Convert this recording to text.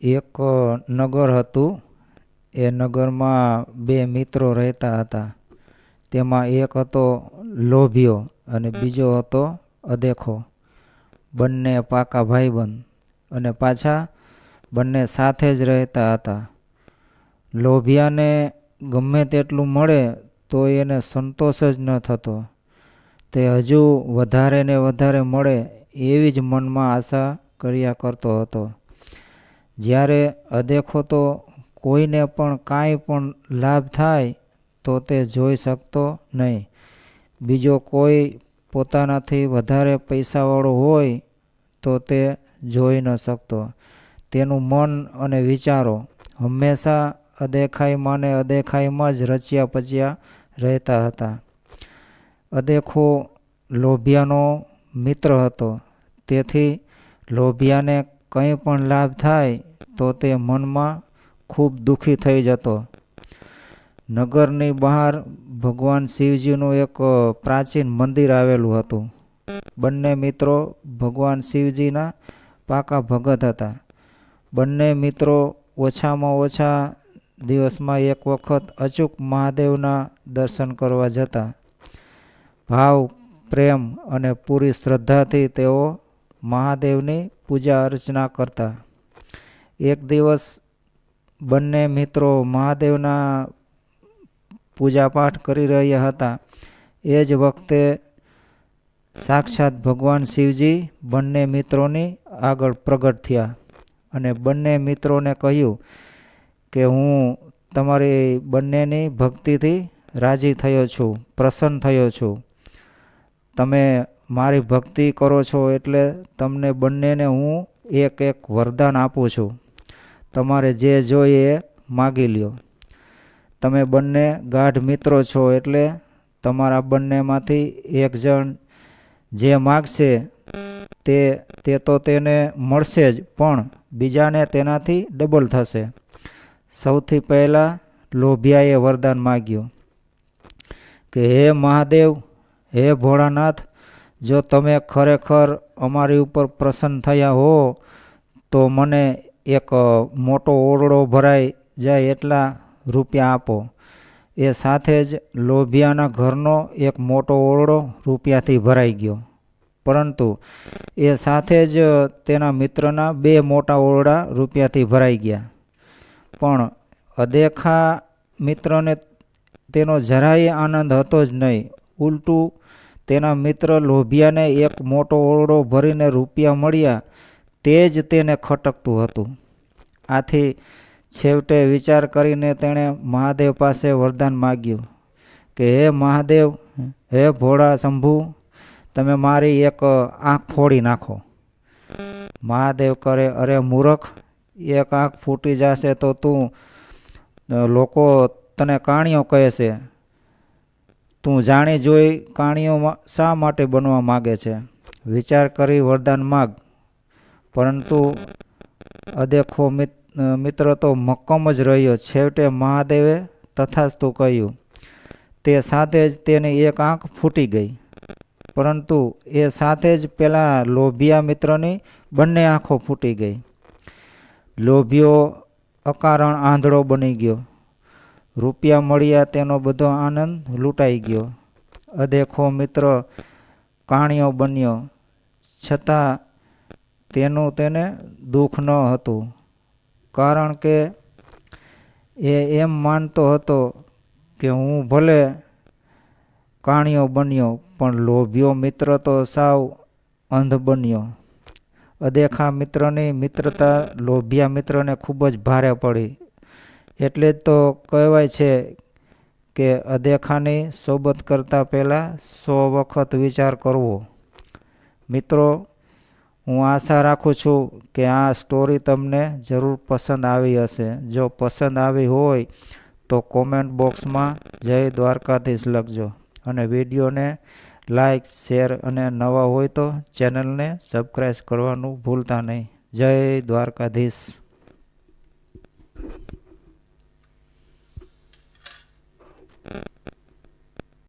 એક નગર હતું. એ નગરમાં બે મિત્રો રહેતા હતા. તેમાં એક હતો લોભિયો અને બીજો હતો અદેખો બંને પાકા ભાઈબંધ અને પાછા બંને સાથે જ રહેતા હતા. લોભિયાને ગમે તેટલું મળે તો એને સંતોષ જ ન થતો. તે હજુ વધારે ને વધારે મળે એવી જ મનમાં આશા કર્યા કરતો હતો. જ્યારે અદેખો તો કોઈને પણ કાંઈ પણ લાભ થાય, તો તે જોઈ શકતો નહીં. બીજો કોઈ પોતાનાથી વધારે પૈસાવાળો હોય, તો તે જોઈ ન શકતો. તેનું મન અને વિચારો હંમેશા અદેખાઈમાં ને અદેખાઈમાં જ રચ્યા પચ્યા રહેતા હતા. અદેખો લોભિયાનો મિત્ર હતો, તેથી લોભિયાને કંઈ પણ લાભ થાય તો તે મનમાં ખૂબ દુઃખી થઈ જતો. નગરની બહાર ભગવાન શિવજીનું એક પ્રાચીન મંદિર આવેલું હતું. બંને મિત્રો ભગવાન શિવજીના પાકા ભગત હતા. બંને મિત્રો ઓછામાં ઓછા દિવસમાં એક વખત અચૂક મહાદેવના દર્શન કરવા જતા. ભાવ, પ્રેમ અને પૂરી શ્રદ્ધાથી તેઓ મહાદેવની પૂજા અર્ચના કરતા. એક દિવસ બંને મિત્રો મહાદેવના પૂજાપાઠ કરી રહ્યા હતા. એ જ વખતે સાક્ષાત ભગવાન શિવજી બંને મિત્રોની આગળ પ્રગટ થયા અને બંને મિત્રોને કહ્યું કે હું તમારી બંનેની ભક્તિથી રાજી થયો છું, પ્રસન્ન થયો છું. તમે મારી ભક્તિ કરો છો એટલે તમને બંનેને હું એક એક વરદાન આપું છું. તમારે જે જોઈએ એ માગી લ્યો. તમે બંને ગાઢ મિત્રો છો એટલે તમારા બંનેમાંથી એક જણ જે માગશે તે તે તો તેને મળશે જ, પણ બીજાને તેનાથી ડબલ થશે. સૌથી પહેલાં લોભિયાએ વરદાન માગ્યું કે, હે મહાદેવ, હે ભોળાનાથ જો તમે ખરેખર અમારી ઉપર પ્રસન્ન થયા હો, તો મને એક મોટો ઓરડો ભરાઈ જાય એટલા રૂપિયા આપો. એ સાથે જ લોભિયાના ઘરનો એક મોટો ઓરડો રૂપિયાથી ભરાઈ ગયો. પરંતુ એ સાથે જ તેના મિત્રના બે મોટા ઓરડા રૂપિયાથી ભરાઈ ગયા. પણ અદેખા મિત્રને તેનો જરાય આનંદ હતો જ નહીં. ઉલટું તેના મિત્ર લોભિયાને એક મોટો ઓરડો ભરીને રૂપિયા મળ્યા, તે જ તેને ખટકતું હતું. આથી છેવટે વિચાર કરીને તેણે મહાદેવ પાસે વરદાન માગ્યું કે, હે મહાદેવ, હે ભોળા શંભુ, તમે મારી એક આંખ ફોડી નાખો. મહાદેવ કરે, અરે મૂરખ, એક આંખ ફૂટી જશે તો તું લોકો તને કાણીઓ કહે છે તું જાણી જોઈ કાણીઓ શા માટે બનવા માગે છે? વિચાર કરી વરદાન માગ. પરંતુ અદેખો મિત્ર તો મક્કમ જ રહ્યો. છેવટે મહાદેવે તથાસ્તુ કહ્યું, તે સાથે જ તેની એક આંખ ફૂટી ગઈ. પરંતુ એ સાથે જ પેલા લોભિયા મિત્રની બંને આંખો ફૂટી ગઈ. લોભિયો અકારણ આંધળો બની ગયો. રૂપિયા મળ્યા તેનો બધો આનંદ લૂંટાઈ ગયો. અદેખો મિત્ર કાણિયો બન્યો. છતાં તેનું તેને દુઃખ ન હતું. કારણ કે એ એમ માનતો હતો કે હું ભલે કાણિયો બન્યો, પણ લોભ્યો મિત્ર તો સાવ અંધ બન્યો. અદેખા મિત્રની મિત્રતા લોભિયા મિત્રને ખૂબ જ ભારે પડી. એટલે જ તો કહેવાય છે કે અદેખાની સોબત કરતાં પહેલાં સો વખત વિચાર કરવો. મિત્રો, હું આશા રાખું છું કે આ સ્ટોરી તમને જરૂર પસંદ આવી હશે. જો પસંદ આવી હોય તો કોમેન્ટ બોક્સમાં જય દ્વારકાધીશ લખજો અને વિડીયોને લાઇક શેર અને નવા હોય તો ચેનલને સબસ્ક્રાઈબ કરવાનું ભૂલતા નહીં. જય દ્વારકાધીશ.